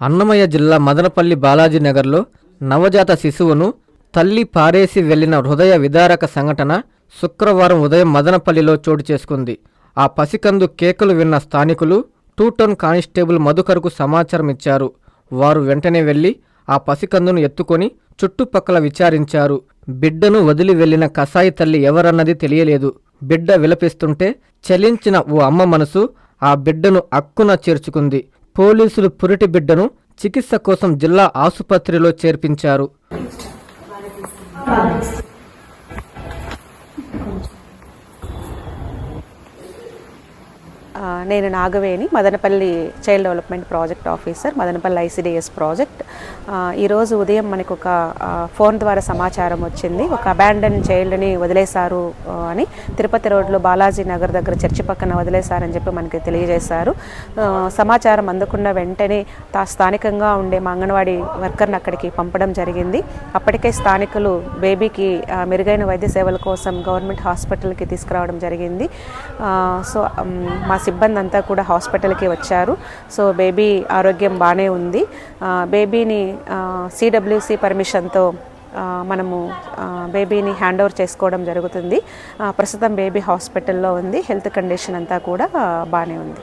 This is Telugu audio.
అన్నమయ్య జిల్లా మదనపల్లి బాలాజీ నగర్లో నవజాత శిశువును తల్లి పారేసి వెళ్ళిన హృదయ విదారక సంఘటన శుక్రవారం ఉదయం మదనపల్లిలో చోటు చేసుకుంది. ఆ పసికందు కేకలు విన్న స్థానికులు టూ టౌన్ కానిస్టేబుల్ మధుకర్కు సమాచారం ఇచ్చారు. వారు వెంటనే వెళ్ళి ఆ పసికందును ఎత్తుకొని చుట్టుపక్కల విచారించారు. బిడ్డను వదిలి వెళ్ళిన కసాయి తల్లి ఎవరన్నది తెలియలేదు. బిడ్డ విలపిస్తుంటే చలించిన ఓ అమ్మ మనసు ఆ బిడ్డను అక్కున చేర్చుకుంది. పోలీసులు పురిటి బిడ్డను చికిత్స కోసం జిల్లా ఆసుపత్రిలో చేర్పించారు ఆ, నేను Nagaveni Madanapalle child development project officer Madanapalle ICDS project ఈరోజు ఉదయం మనకు ఒక ఫోన్ ద్వారా సమాచారం వచ్చింది. ఒక అబాండన్ చైల్డ్ని వదిలేశారు అని తిరుపతి రోడ్లో బాలాజీ నగర్ దగ్గర చర్చి పక్కన వదిలేశారని చెప్పి మనకి తెలియజేశారు. సమాచారం అందుకున్న వెంటనే తా స్థానికంగా ఉండే మా అంగన్వాడీ వర్కర్ని అక్కడికి పంపడం జరిగింది. అప్పటికే స్థానికులు బేబీకి మెరుగైన వైద్య సేవల కోసం గవర్నమెంట్ హాస్పిటల్కి తీసుకురావడం జరిగింది. సో మా మా సిబ్బంది అంతా కూడా హాస్పిటల్కి వచ్చారు. సో బేబీ ఆరోగ్యం బాగానే ఉంది. బేబీని సిడబ్ల్యూసి పర్మిషన్తో మనము బేబీని హ్యాండ్ ఓవర్ చేసుకోవడం జరుగుతుంది. ప్రస్తుతం బేబీ హాస్పిటల్లో ఉంది. హెల్త్ కండిషన్ అంతా కూడా బాగానే ఉంది.